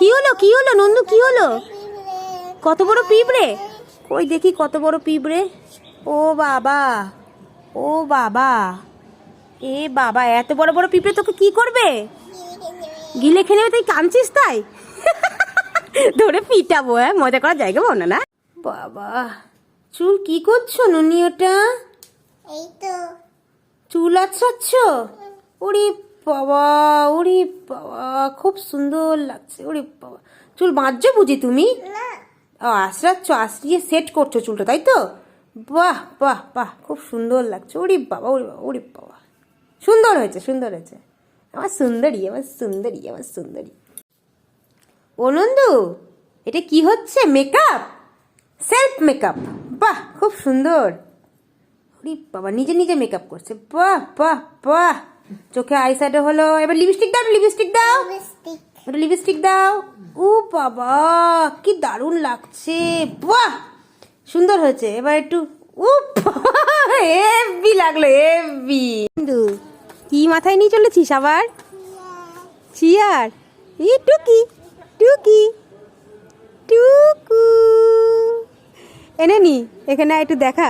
কি হলো? কি হলো? নন্দু কি হলো? কত বড় পিঁপড়ে? কই দেখি কত বড় পিঁপড়ে? ও বাবা ও বাবা এ বাবা এত বড় বড় পিঁপড়ে তোকে কি করবে? গিলে খেলে তুই কাঁদছিস তাই? ধরে পিটাবো হ্যাঁ? মজা করার জায়গা পাও না বাবা চুল কি করছ নুনি ওটা এই তো। চুল আছড়াচ্ছ? ওরে বাবা ওরে বাবা খুব সুন্দর লাগছে ওরে বাবা চুল বাঁধছো বুঝি তুমি? ও আশ্রাচ্ছ আশ্রিয়ে সেট করছ চুলটা তাই তো? বাহ বাহ বাহ খুব সুন্দর লাগছে। ওরে বাবা ওরে বাবা ওরে বাবা সুন্দর হয়েছে সুন্দর হয়েছে। আমার সুন্দরী আমার সুন্দরী আমার সুন্দরী। ও নন্দু এটা কি হচ্ছে? মেকআপ? Self makeup. বাহ খুব সুন্দর। ওরে বাবা নিজে নিজে মেকআপ করছে। বাহ বাহ বাহ। চোখে আই সাইডে হলো। এবার লিপস্টিক দাও লিপস্টিক দাও। লিপস্টিক একটা লিপস্টিক দাও। ও বাবা কি দারুণ লাগছে। বাহ! সুন্দর হয়েছে। এবার একটু ও হেভি লাগল হেভি কি মাথায় নিয়ে চলেছিস আবার? চিয়ার। ই টুকি টুকি টুকু। এনে নি এখানে একটু দেখা।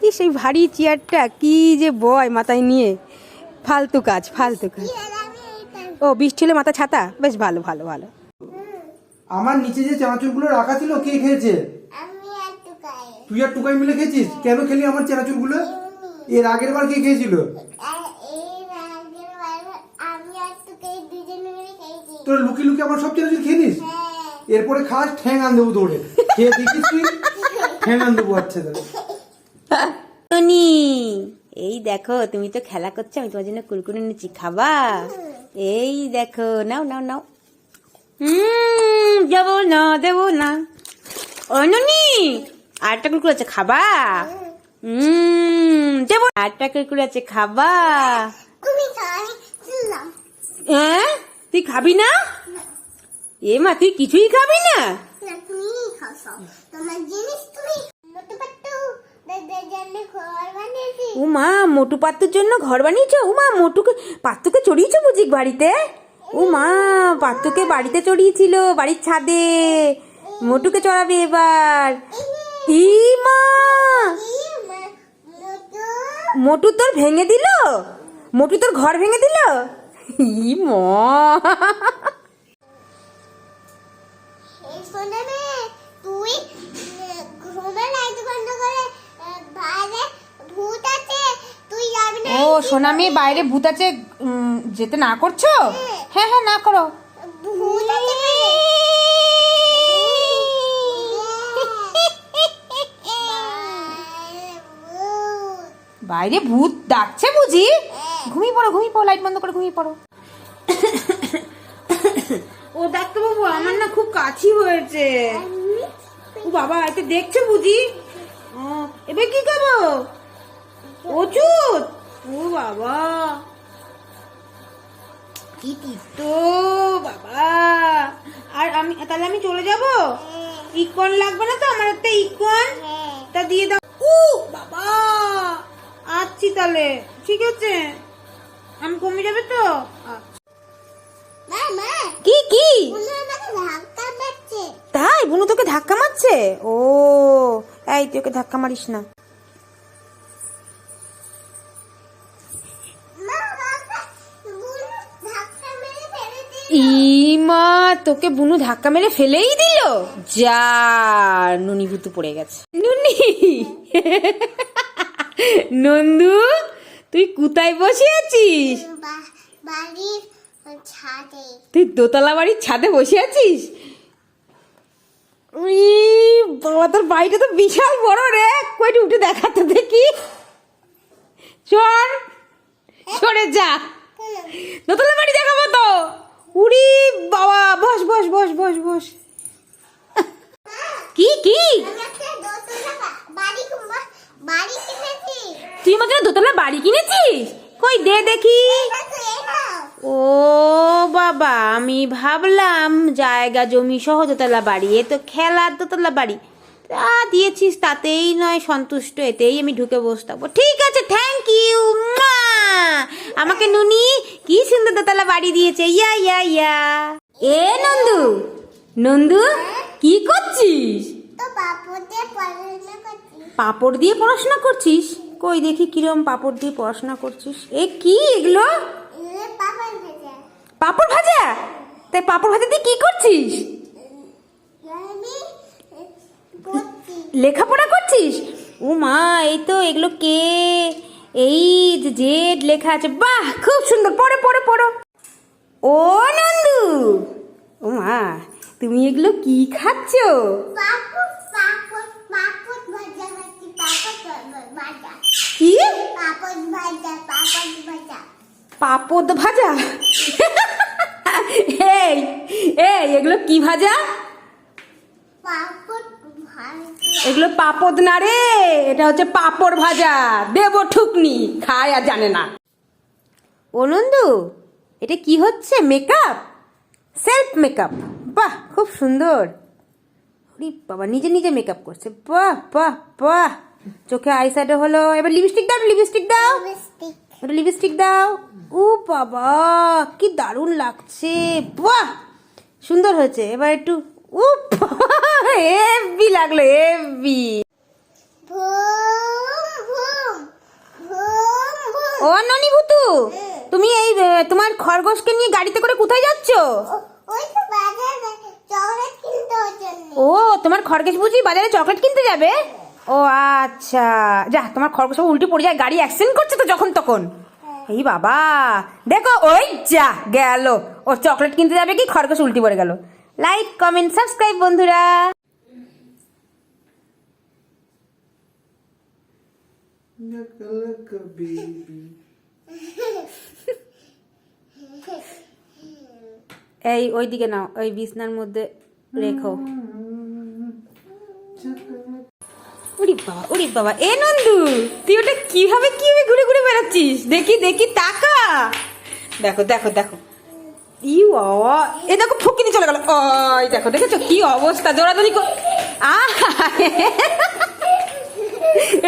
কি সেই ভারী চেয়ারটা কি যে বয় মাথায় নিয়ে। ফালতু কাজ ফালতু কাজ। ও বৃষ্টি হলে মাথা ছাতা? বেশ ভালো ভালো ভালো। আমার নিচে যে চানাচুরগুলো রাখা ছিল কে খেয়েছে? তুই আর টুকাই মিলে খেয়েছিস? কেন খেলি আমার চানাচুরগুলো? এর আগের বার কে খেয়েছিল? তোরা লুকি লুকি আমার সব চানাচুর খেয়ে নিস হ্যাঁ। এরপরে খাস ঠ্যাং আন দেবো দৌড়ে। খেয়ে দেখিস তুই ঠ্যাং আন দেবো আচ্ছা টনি এই দেখো, তুমি তো খেলা করছ, আমি তোমার জন্য কুরকুরে নিচ্ছি খাবা? এই দেখো, নাও নাও নাও। হুম, যাব না দেবো না। ও, ননি, আরেকটা কুরকুরে আছে, খাবা? হুম দেবো আরেকটা কুরকুরে আছে, খাবা? হ্যাঁ? তুই খাবি না? এ মা, তুই কিছুই খাবি না না তুমি খাও সব তোমার জিনিস তুমি মতো পাট্টু ও মোটু পাত্তুর জন্য ঘর বানিয়েছো? ও মা মোটুকে পাত্তুকে চড়িয়েছো বুঝি বাড়িতে? ও মা পাত্তুকে বাড়িতে চড়িয়েছিল বাড়ির ছাদে। মোটুকে চড়াবে এবার। ই মা! এই মা- মতো মোটু তোর ভেঙে দিল? মোটু তোর ঘর ভেঙে দিল? ই মা! এই শোনে নে তুই উম, ঘুমে লাইট বন্ধ করে আহ, বাইরে ভূত আছে তুই যাবি না ও সোনা মেয়ে বাইরে ভূত আছে যেতে না করছ? হ্যাঁ। হ্যাঁ না করো। বাইরে ভূত ডাকছে বুঝি? ঘুমিয়ে পড়ো ঘুমিয়ে পড়ো লাইট বন্ধ করে ঘুমিয়ে পড়ো। ও ডাক্তারবাবু আমার না খুব কাছি হয়েছে। ও বাবা এটা দেখছে বুঝি? এবার কি খাব ওষুধ ও বাবা। কি তিতো বাবা। আর আমি তাহলে আমি চলে যাব? ইকন লাগবে না তো? আমার একটা ইকন তা দিয়ে দাও। উ বাবা। আচ্ছি তাহলে। ঠিক আছে। আমি কমে যাবে তো? কি কি? ধাক্কা মারছে। তাই? বুনু তোকে ধাক্কা মারছে? ও। এই তুই ওকে ধাক্কা মারিস না। মা বাবা বুনু ধাক্কা মেরে ফেলে দিল ইমা তোকে বুনু ধাক্কা মেরে ফেলেই দিল? যা নুনি ভুতু পড়ে গেছে। নুনি! নন্দু তুই কোথায় বসে আছিস বাড়ির ছাদে। তুই দোতলা বাড়ির ছাদে বসে আছিস? উই, বাবা তোর বাড়িটা তো বিশাল বড় রে। কইটি উঠে দেখাতে দেখি। চল সরে যা। দোতলা বাড়ি দেখাবো তো। উড়ি বাবা বস বস বস বস বস। কি কি? তুই আমাকে দোতলা বাড়ি কিনেছিস? কই দে দেখি। ও বাবা আমি ভাবলাম জায়গা জমি সহ দোতলা বাড়ি এ তো খেলার দোতলা বাড়ি। তা দিয়েছিস তাতেই নয় সন্তুষ্ট এতেই আমি ঢুকে বসে থাকব ঠিক আছে থ্যাংক ইউ মা। আমাকে নুনি কি সুন্দর দোতলা বাড়ি দিয়েছে ইয়া ইয়া ইয়া। এ নন্দু নন্দু কি করছিস। পাপড় দিয়ে পড়াশোনা করছিস? কই দেখি কিরম পাপড় দিয়ে পড়াশোনা করছিস। এ কি এগুলো? পাপড় ভাজা। তাই পাপড় ভাজা দিয়ে কি করছিস? লেখাপড়া করছিস? ও মা এই তো এগুলো কে? এই জেড লেখা আছে। বাহ খুব সুন্দর। পড়ো পড়ো পড়ো। ও নন্দু ও মা তুমি এগুলো কি খাচ্ছো? কি? পাপড় ভাজা পাপড় ভাজা। পাপদ ভাজা? এই এই এগুলো কি ভাজা? এগুলো পাপদ না রে এটা হচ্ছে পাপড় ভাজা। দেব ঠুকনি খায় আর জানে না। ও নন্দু এটা কি হচ্ছে মেকআপ সেলফ মেকআপ বাহ খুব সুন্দর। বাবা নিজে নিজে মেকআপ করছে। বাহ বাহ বাহ। চোখে আই হলো এবার লিপস্টিক দাও লিপস্টিক দাও। লিপস্টিক একটা লিপস্টিক দাও। ও বাবা কি দারুণ লাগছে। বাহ! সুন্দর হয়েছে। এবার একটু ও হেভি লাগল হেভি ও ননি ভুতু তুমি এই তোমার খরগোশকে নিয়ে গাড়িতে করে কোথায় যাচ্ছ? ও তোমার খরগোশ বুঝি বাজারে চকলেট কিনতে যাবে? ও আচ্ছা। যা তোমার খরগোশ উল্টে পড়ে যায় গাড়ি অ্যাক্সিডেন্ট করছে তো যখন তখন। এই বাবা দেখো ওই যা গেল। ও চকলেট কিনতে যাবে কি খরগোশ উল্টি পড়ে গেল। লাইক কমেন্ট সাবস্ক্রাইব বন্ধুরা। এই ওইদিকে নাও ওই বিছনার মধ্যে রেখো। বাবা ওরে বাবা এ নন্দু তুই ওটা কীভাবে কীভাবে ঘুরে ঘুরে বেড়াচ্ছিস দেখি দেখি তাকা দেখো দেখো দেখো ই বাবা এ দেখো ফুকিনি চলে গেল ওই দেখো দেখেছ কি অবস্থা দৌড়াদৌড়ি কর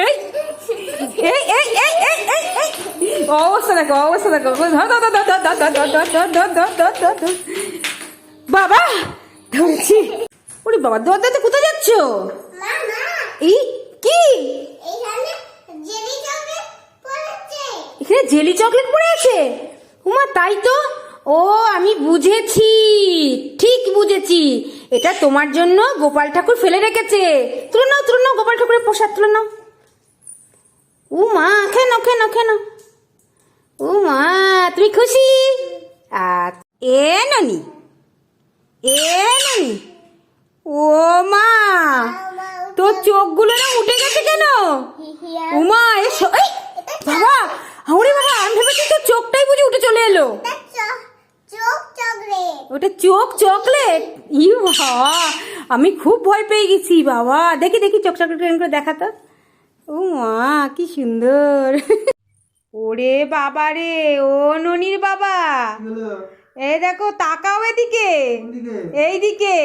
এই এই এই এই এই এই এই অবস্থা দেখো অবস্থা দেখো বাবা ধরছি ওরে বাবা দরজাতে কোথায় যাচ্ছ এই জেলি চকলেট পড়ে আছে? উমা তাই তো? ও আমি বুঝেছি। ঠিক বুঝেছি। এটা তোমার জন্য গোপাল ঠাকুর ফেলে রেখেছে। তুলে নাও তুলে নাও গোপাল ঠাকুরের প্রসাদ তুলে নাও। ও মা কেন কেন কেন ও মা তুমি খুশি? আর এ ননি। এ ননি। ও মা তোর চোখগুলো না উঠে গেছে কেন? উমা এ স- এই, বাবা ওরে বাবা আমি ভেবেছি তোর চোখটাই বুঝি উঠে চলে এলো। ওটা চোখ চকলেট? ইউ বাবা আমি খুব ভয় পেয়ে গেছি বাবা। দেখি দেখি চোখ চকলেট করে দেখাতো। ও মা কি সুন্দর। ওরে বাবা রে ও ননির বাবা। এই দেখো তাকাও এদিকে। এইদিকে।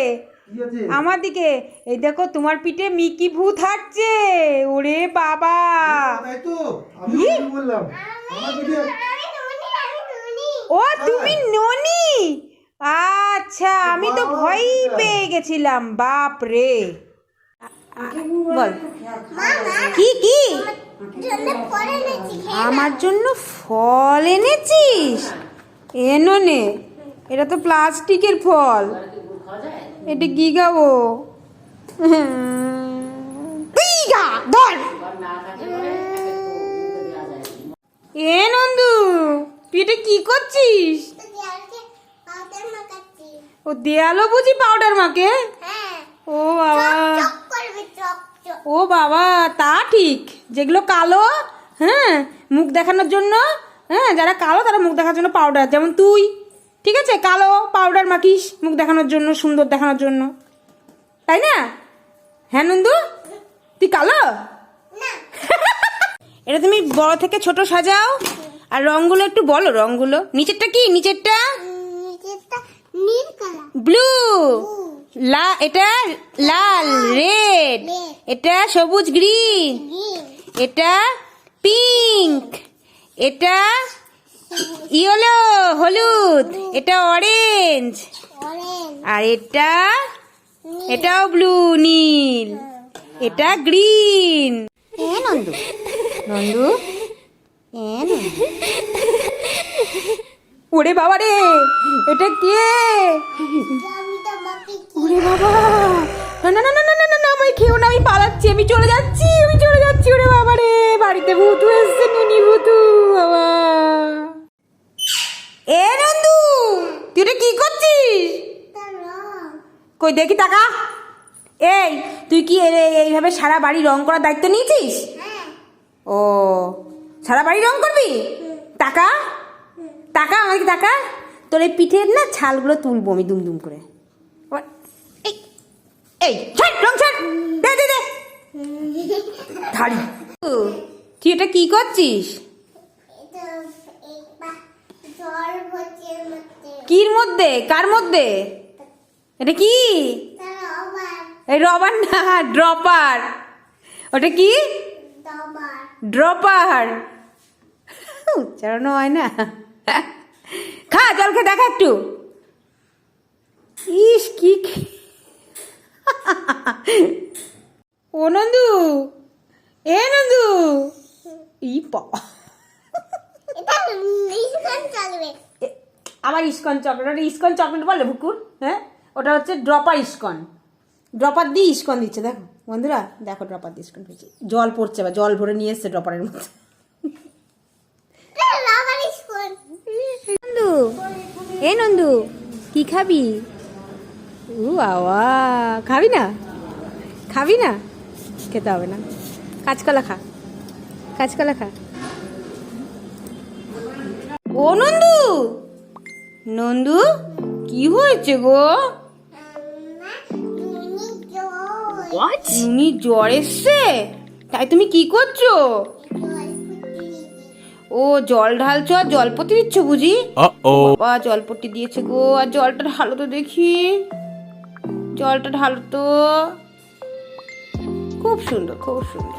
আমার দিকে। এই দেখো তোমার পিঠে মিকি ভূত হাঁটছে। ওরে বাবা। ও তুমি ননি? আচ্ছা আমি তো ভয়ই পেয়ে গেছিলাম বাপ রে। বল। কি কি? জন্য পড়ে নেছি আমার জন্য ফল এনেছিস? এনো নে এটা তো প্লাস্টিকের ফল। এটা কি খাব? তুই ধর। এ নন্দু তুই এটা কি করছিস? ও দেয়ালও বুঝি পাউডার মাকে হ্যাঁ। ও বাবা। ও বাবা তা ঠিক। যেগুলো কালো হ্যাঁ মুখ দেখানোর জন্য হ্যাঁ যারা কালো তারা মুখ দেখার জন্য পাউডার যেমন তুই ঠিক আছে? কালো পাউডার মাখিস মুখ দেখানোর জন্য সুন্দর দেখানোর জন্য। তাই না? হ্যাঁ নন্দু? তুই কালো? এটা তুমি বড় থেকে ছোট সাজাও। আর রংগুলো একটু বলো রংগুলো। নিচেরটা কি? নিচেরটা? নিচেরটা নীল কালার ব্লু লা এটা লাল রেড এটা সবুজ গ্রিন এটা পিঙ্ক এটা ইয়েলো হলুদ। এটা অরেঞ্জ অরেঞ্জ আর এটা এটাও ব্লু নীল। এটা গ্রিন নন্দু নন্দু। নন্দু? ওরে বাবা রে এটা কে? ওরে বাবা না না না না না না না আমি খেও না আমি পালাচ্ছি আমি চলে যাচ্ছি আমি চলে যাচ্ছি ওরে বাবা রে বাড়িতে ভূতু এসছে নুনি ভূতু বাবা। এ নন্দু তুই এটা কি করছিস? কই দেখি টাকা এই তুই কি এইভাবে সারা বাড়ি রং করার দায়িত্ব নিয়েছিস? হ্যাঁ। ও সারা বাড়ি রং করবি? টাকা? টাকা? আমাকে টাকা? তোর এই পিঠের না ছালগুলো তুলবো আমি দুম দুম করে। এই এই ছাড় রং ছাড় দে দে দে। ধাড়ি। তুই এটা কি করছিস? কির মধ্যে? কার মধ্যে? এটা কি? এই রবার না ড্রপার। ওটা কি? ড্রপার। উচ্চারণ হয় না। খা জল খেয়ে দেখা একটু। ইস কি ও নন্দু এ নন্দু। ই আমার ইস্কন চকলেট ওটা ইস্কন চকলেট বলে বুকুর হ্যাঁ? ওটা হচ্ছে ড্রপার ইস্কন। ড্রপার দিয়ে ইস্কন দিচ্ছে দেখো। বন্ধুরা দেখো ড্রপার দিয়ে ইস্কন হয়েছে জল পড়ছে বা জল ভরে নিয়ে এসছে ড্রপারের মধ্যে এটা রাবার স্কুল নন্দু এ নন্দু কি খাবি? উ বাবা খাবি না? খাবি না? খেতে হবে না। কাঁচকলা খা কাঁচকলা খা। ও নন্দু নন্দু কি হয়েছে গো? নুনি জ্বর এসছে? তাই তুমি কি করছ? ও জল ঢালছো আর জলপতি দিচ্ছ বুঝি Uh-oh. বাবা দিয়েছে গো আর জলটা ঢালো তো দেখি জলটা ঢালো তো খুব সুন্দর খুব সুন্দর.